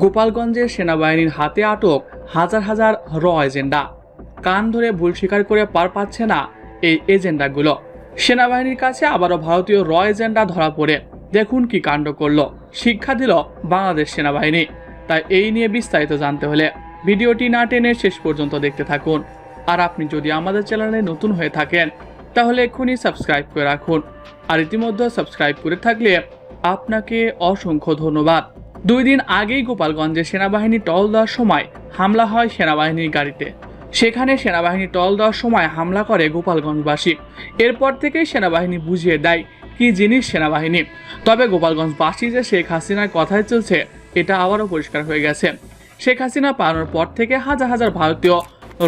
গোপালগঞ্জের সেনাবাহিনীর হাতে আটক হাজার হাজার র এজেন্ডা। কান ধরে ভুল স্বীকার করে পার পাচ্ছে না এই এজেন্ডাগুলো। সেনাবাহিনীর কাছে আবারও ভারতীয় র এজেন্ডা ধরা পড়ে। দেখুন কি কাণ্ড করল। শিক্ষা দিল বাংলাদেশ সেনাবাহিনী। তাই এই নিয়ে বিস্তারিত জানতে হলে ভিডিওটি না টেনে শেষ পর্যন্ত দেখতে থাকুন। আর আপনি যদি আমাদের চ্যানেলে নতুন হয়ে থাকেন, তাহলে এক্ষুনি সাবস্ক্রাইব করে রাখুন। আর ইতিমধ্যে সাবস্ক্রাইব করে থাকলে আপনাকে অসংখ্য ধন্যবাদ। দুই দিন আগেই গোপালগঞ্জে সেনাবাহিনী টল দেওয়ার সময় হামলা হয় সেনাবাহিনীর গাড়িতে। সেখানে সেনাবাহিনী টল দেওয়ার সময় হামলা করে গোপালগঞ্জবাসী। এরপর থেকেই সেনাবাহিনী বুঝিয়ে দেয় কি জিনিস সেনাবাহিনী। তবে গোপালগঞ্জবাসী যে শেখ হাসিনার কথাই চলছে, এটা আবারও পরিষ্কার হয়ে গেছে। শেখ হাসিনা পালানোর পর থেকে হাজার হাজার ভারতীয়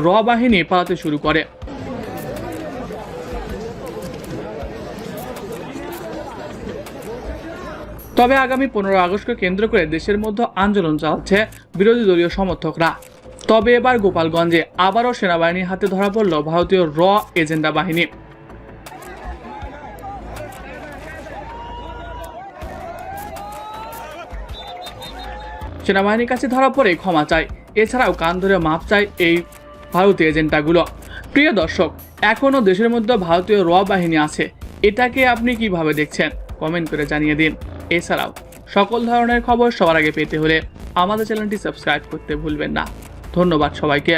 র বাহিনী পালাতে শুরু করে। তবে আগামী পনেরো আগস্টকে কেন্দ্র করে দেশের মধ্যে আন্দোলন চালাচ্ছে বিরোধী দলীয় সমর্থকরা। তবে এবার গোপালগঞ্জে আবারও সেনাবাহিনীর হাতে ধরা পড়ল ভারতীয় র এজেন্ডা বাহিনী। সেনাবাহিনীর কাছে ধরা পড়ে ক্ষমা চায় এছাড়াও কান ধরে মাপ চায় এই ভারতীয় এজেন্টাগুলো প্রিয় দর্শক, এখনও দেশের মধ্যে ভারতীয় র বাহিনী আছে, এটাকে আপনি কীভাবে দেখছেন? কমেন্ট করে জানিয়ে দিন। এছাড়াও, সকল ধরনের খবর সবার আগে পেতে হলে আমাদের চ্যানেলটি সাবস্ক্রাইব করতে ভুলবেন না। ধন্যবাদ সবাইকে।